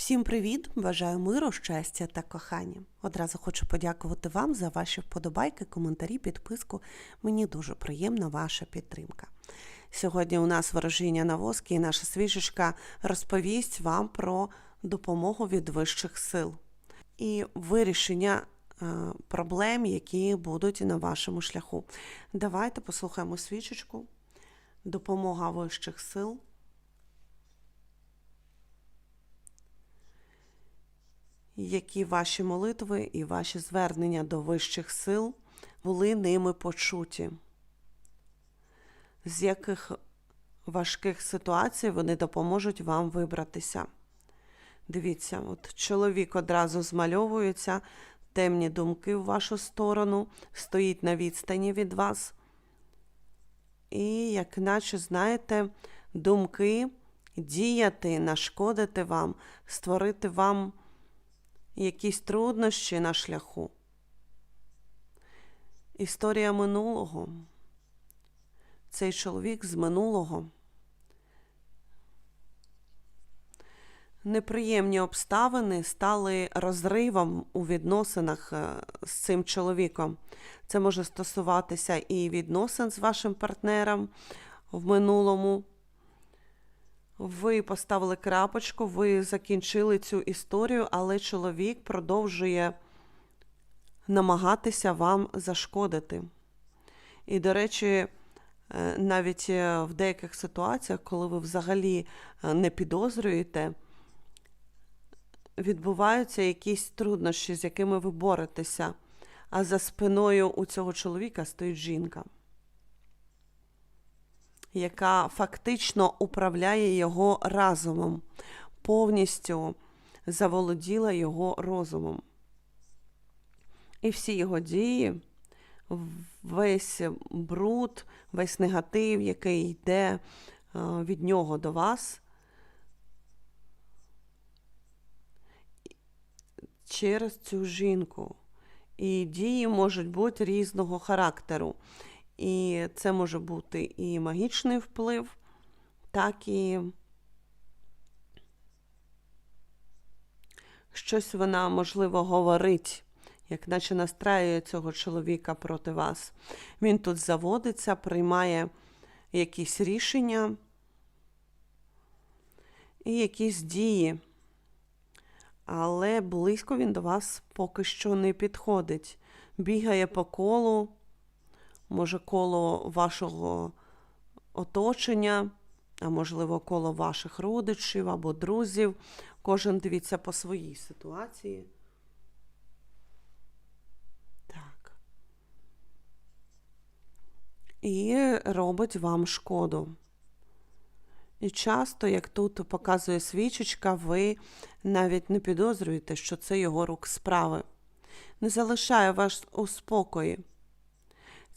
Всім привіт! Бажаю миру, щастя та кохання. Одразу хочу подякувати вам за ваші вподобайки, коментарі, підписку. Мені дуже приємна ваша підтримка. Сьогодні у нас ворожіння на воски і наша свіжечка розповість вам про допомогу від вищих сил і вирішення е, проблем, які будуть на вашому шляху. Давайте послухаємо свічечку. Допомога вищих сил. Які ваші молитви і ваші звернення до вищих сил були ними почуті, з яких важких ситуацій вони допоможуть вам вибратися. Дивіться, от чоловік одразу змальовується, темні думки в вашу сторону, стоїть на відстані від вас. І, як наче, знаєте, думки діяти, нашкодити вам, створити вам якісь труднощі на шляху. Історія минулого. Цей чоловік з минулого. Неприємні обставини стали розривом у відносинах е, з цим чоловіком. Це може стосуватися і відносин з вашим партнером в минулому. Ви поставили крапочку, ви закінчили цю історію, але чоловік продовжує намагатися вам зашкодити. І, до речі, е, навіть е, в деяких ситуаціях, коли ви взагалі е, не підозрюєте, відбуваються якісь труднощі, з якими ви боретеся, а за спиною у цього чоловіка стоїть жінка яка фактично управляє його разумом, повністю заволоділа його розумом. І всі його дії, весь бруд, весь негатив, який йде від нього до вас, через цю жінку. І дії можуть бути різного характеру. І це може бути і магічний вплив, так і щось вона, можливо, говорить, як наче настраює цього чоловіка проти вас. Він тут заводиться, приймає якісь рішення і якісь дії. Але близько він до вас поки що не підходить. Бігає по колу може, коло вашого оточення, а можливо, коло ваших родичів або друзів. Кожен дивіться по своїй ситуації. Так. І робить вам шкоду. І часто, як тут показує свічечка, ви навіть не підозрюєте, що це його рук справи. Не залишає вас у спокої.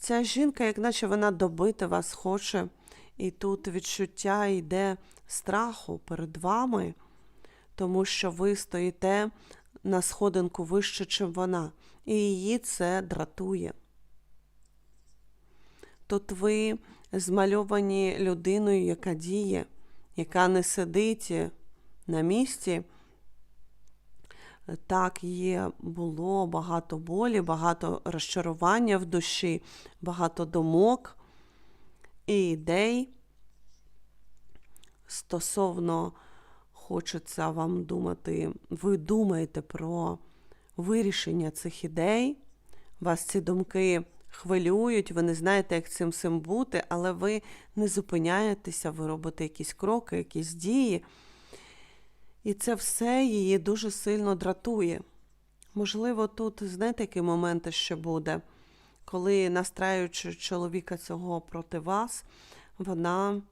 Ця жінка, як наче вона добити вас хоче, і тут відчуття йде страху перед вами, тому що ви стоїте на сходинку вище, чим вона, і її це дратує. Тут ви змальовані людиною, яка діє, яка не сидить на місці. Так, є, було багато болі, багато розчарування в душі, багато думок і ідей. Стосовно хочеться вам думати, ви думаєте про вирішення цих ідей, вас ці думки хвилюють, ви не знаєте, як цим всім бути, але ви не зупиняєтеся, ви робите якісь кроки, якісь дії. І це все її дуже сильно дратує. Можливо, тут, знаєте, які моменти ще буде, коли настраюючи чоловіка цього проти вас, вона,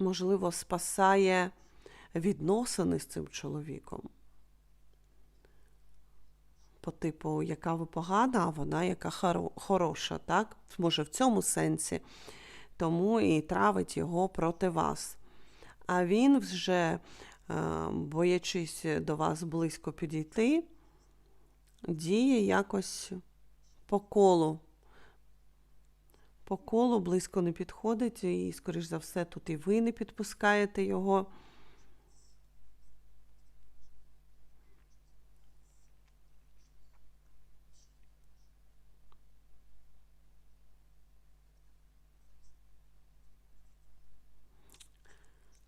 можливо, спасає відносини з цим чоловіком. По типу, яка ви погана, а вона яка хороша, так? Може, в цьому сенсі. Тому і травить його проти вас а він вже, е, боячись до вас близько підійти, діє якось по колу. По колу близько не підходить, і, скоріш за все, тут і ви не підпускаєте його.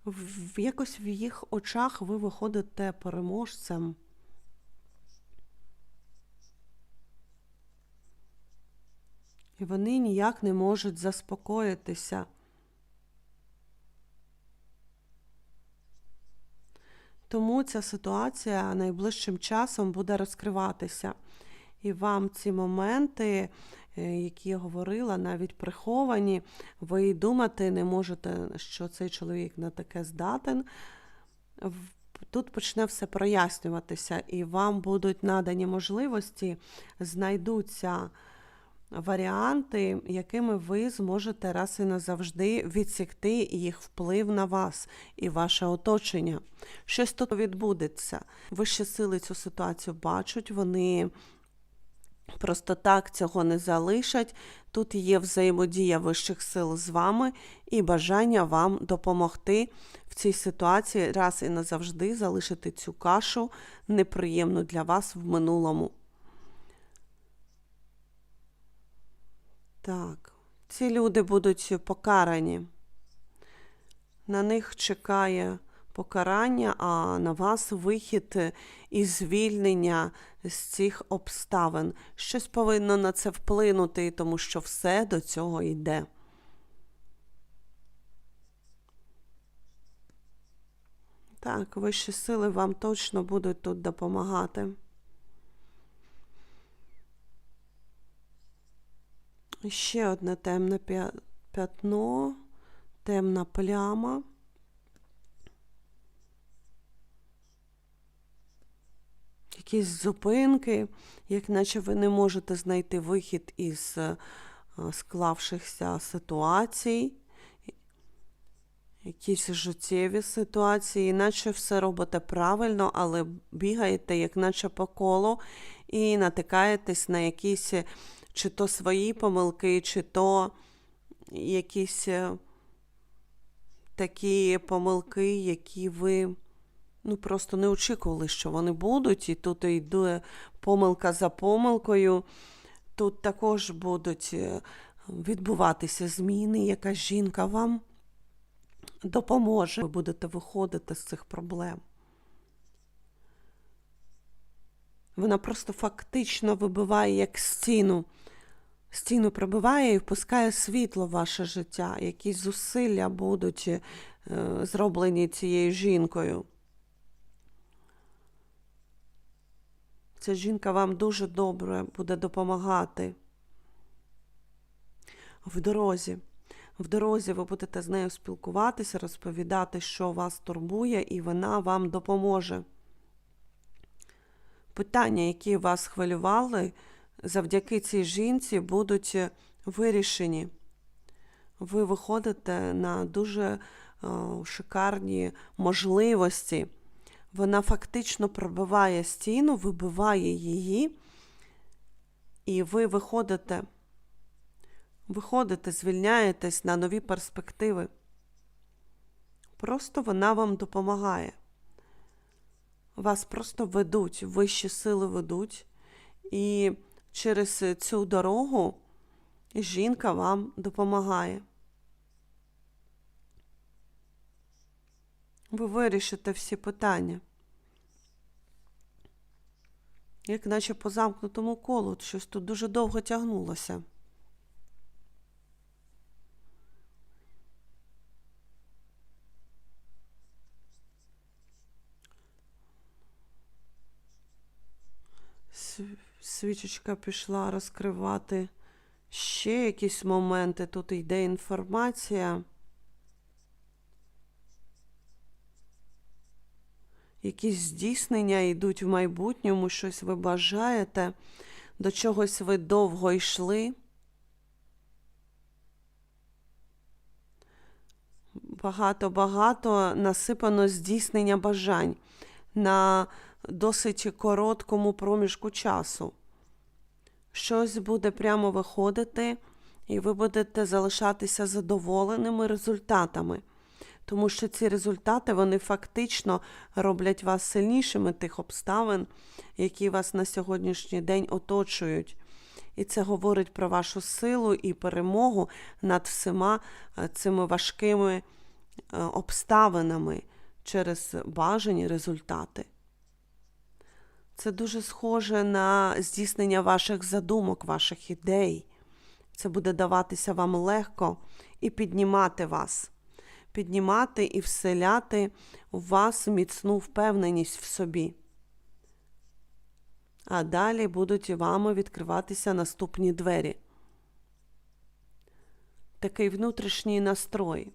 В якось в їх очах ви виходите переможцем. І вони ніяк не можуть заспокоїтися. Тому ця ситуація найближчим часом буде розкриватися. І вам ці моменти, які я говорила, навіть приховані, ви думати не можете, що цей чоловік на таке здатен. Тут почне все прояснюватися, і вам будуть надані можливості, знайдуться варіанти, якими ви зможете раз і назавжди відсікти їх вплив на вас і ваше оточення. Щось тут відбудеться. Вищі сили цю ситуацію бачать, вони просто так цього не залишать. Тут є взаємодія вищих сил з вами і бажання вам допомогти в цій ситуації раз і назавжди залишити цю кашу неприємну для вас в минулому. Так, ці люди будуть покарані. На них чекає покарання, а на вас вихід і звільнення з цих обставин. Щось повинно на це вплинути, тому що все до цього йде. Так, вищі сили вам точно будуть тут допомагати. Ще одне темне п'ятно, темна пляма. Якісь зупинки, як наче ви не можете знайти вихід із е, склавшихся ситуацій, якісь життєві ситуації, наче все робите правильно, але бігаєте, як наче по колу, і натикаєтесь на якісь чи то свої помилки, чи то якісь е, такі помилки, які ви ну, просто не очікували, що вони будуть. І тут йде помилка за помилкою. Тут також будуть е, відбуватися зміни, яка жінка вам допоможе. Ви будете виходити з цих проблем. Вона просто фактично вибиває як стіну стіну пробиває і впускає світло в ваше життя, якісь зусилля будуть е, зроблені цією жінкою. Ця жінка вам дуже добре буде допомагати. В дорозі. В дорозі ви будете з нею спілкуватися, розповідати, що вас турбує, і вона вам допоможе. Питання, які вас хвилювали, завдяки цій жінці будуть е, вирішені. Ви виходите на дуже е, шикарні можливості. Вона фактично пробиває стіну, вибиває її, і ви виходите, виходите, звільняєтесь на нові перспективи. Просто вона вам допомагає. Вас просто ведуть, вищі сили ведуть. І через цю дорогу жінка вам допомагає. Ви вирішите всі питання. Як наче по замкнутому колу, щось тут дуже довго тягнулося. свічечка пішла розкривати ще якісь моменти. Тут йде інформація. Якісь здійснення йдуть в майбутньому, щось ви бажаєте, до чогось ви довго йшли. Багато-багато насипано здійснення бажань на досить короткому проміжку часу щось буде прямо виходити, і ви будете залишатися задоволеними результатами. Тому що ці результати вони фактично роблять вас сильнішими тих обставин, які вас на сьогоднішній день оточують. І це говорить про вашу силу і перемогу над всіма е, цими важкими е, обставинами через бажані результати. Це дуже схоже на здійснення ваших задумок, ваших ідей. Це буде даватися вам легко і піднімати вас, піднімати і вселяти у вас міцну впевненість в собі. А далі будуть вами відкриватися наступні двері. Такий внутрішній настрой.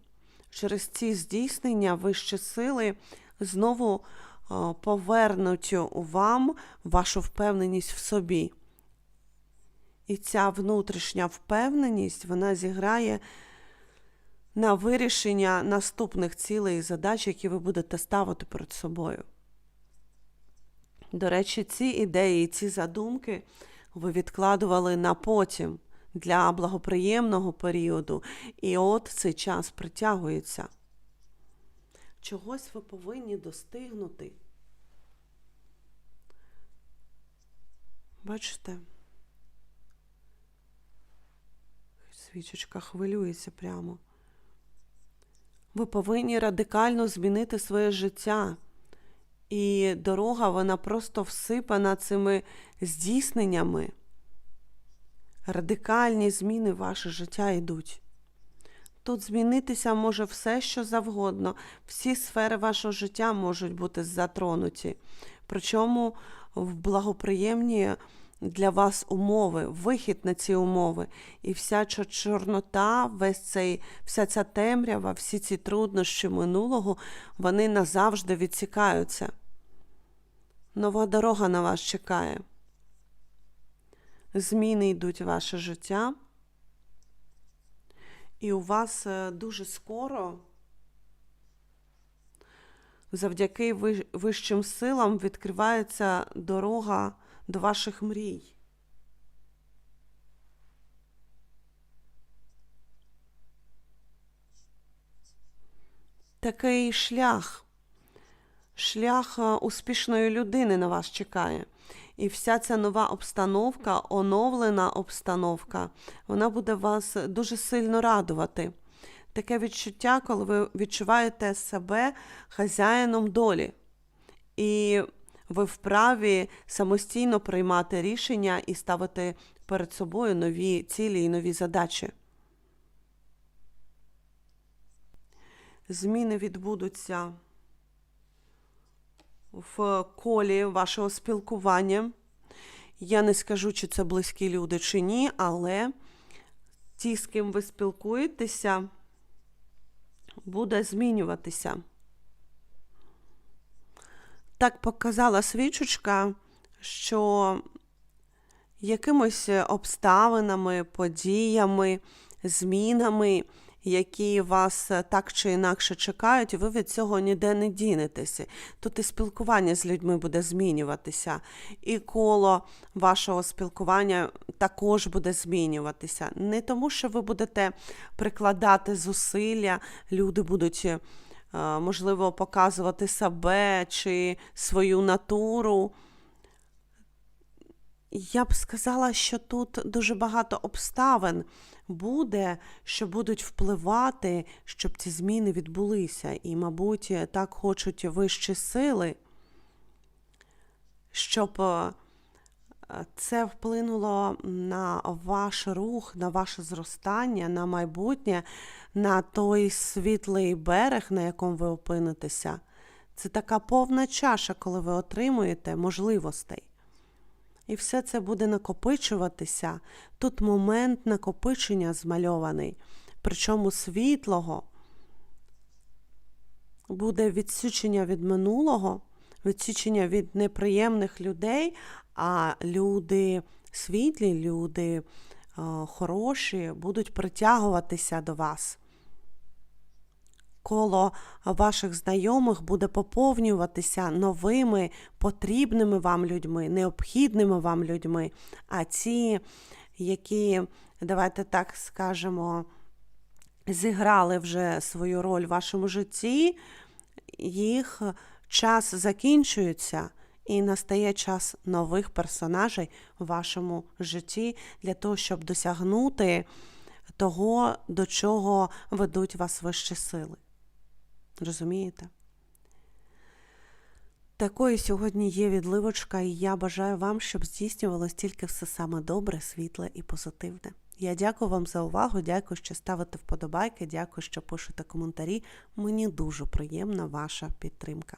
Через ці здійснення вищі сили знову повернуть вам вашу впевненість в собі. І ця внутрішня впевненість вона зіграє на вирішення наступних цілей і задач, які ви будете ставити перед собою. До речі, ці ідеї, і ці задумки ви відкладували на потім для благоприємного періоду, і от цей час притягується. Чогось ви повинні достигнути. Бачите? Свічечка хвилюється прямо. Ви повинні радикально змінити своє життя. І дорога, вона просто всипана цими здійсненнями. Радикальні зміни в ваше життя йдуть. Тут змінитися може все, що завгодно. Всі сфери вашого життя можуть бути затронуті. Причому в благоприємні для вас умови, вихід на ці умови. І вся чорнота, весь цей, вся ця темрява, всі ці труднощі минулого, вони назавжди відсікаються. Нова дорога на вас чекає. Зміни йдуть в ваше життя. І у вас е, дуже скоро, завдяки вищим силам, відкривається дорога до ваших мрій. Такий шлях, шлях е, успішної людини на вас чекає. І вся ця нова обстановка, оновлена обстановка, вона буде вас дуже сильно радувати. Таке відчуття, коли ви відчуваєте себе хазяїном долі. І ви вправі самостійно приймати рішення і ставити перед собою нові цілі і нові задачі. Зміни відбудуться в колі вашого спілкування. Я не скажу, чи це близькі люди, чи ні, але ті, з ким ви спілкуєтеся, буде змінюватися. Так показала свічечка, що якимось обставинами, подіями, змінами які вас так чи інакше чекають, ви від цього ніде не дінетеся. Тут і спілкування з людьми буде змінюватися, і коло вашого спілкування також буде змінюватися. Не тому, що ви будете прикладати зусилля, люди будуть. Е, можливо, показувати себе чи свою натуру. Я б сказала, що тут дуже багато обставин буде, що будуть впливати, щоб ці зміни відбулися. І, мабуть, так хочуть вищі сили, щоб е, це вплинуло на ваш рух, на ваше зростання, на майбутнє, на той світлий берег, на якому ви опинитеся. Це така повна чаша, коли ви отримуєте можливостей. І все це буде накопичуватися. Тут момент накопичення змальований, причому світлого буде відсічення від минулого, відсічення від неприємних людей, а люди світлі, люди хороші будуть притягуватися до вас коло ваших знайомих буде поповнюватися новими потрібними вам людьми, необхідними вам людьми. А ті, які, давайте так скажемо, зіграли вже свою роль в вашому житті, їх час закінчується. І настає час нових персонажей в вашому житті для того, щоб досягнути того, до чого ведуть вас вищі сили. Розумієте? Такою сьогодні є відливочка, і я бажаю вам, щоб здійснювалось тільки все саме добре, світле і позитивне. Я дякую вам за увагу, дякую, що ставите вподобайки, дякую, що пишете коментарі. Мені дуже приємна ваша підтримка.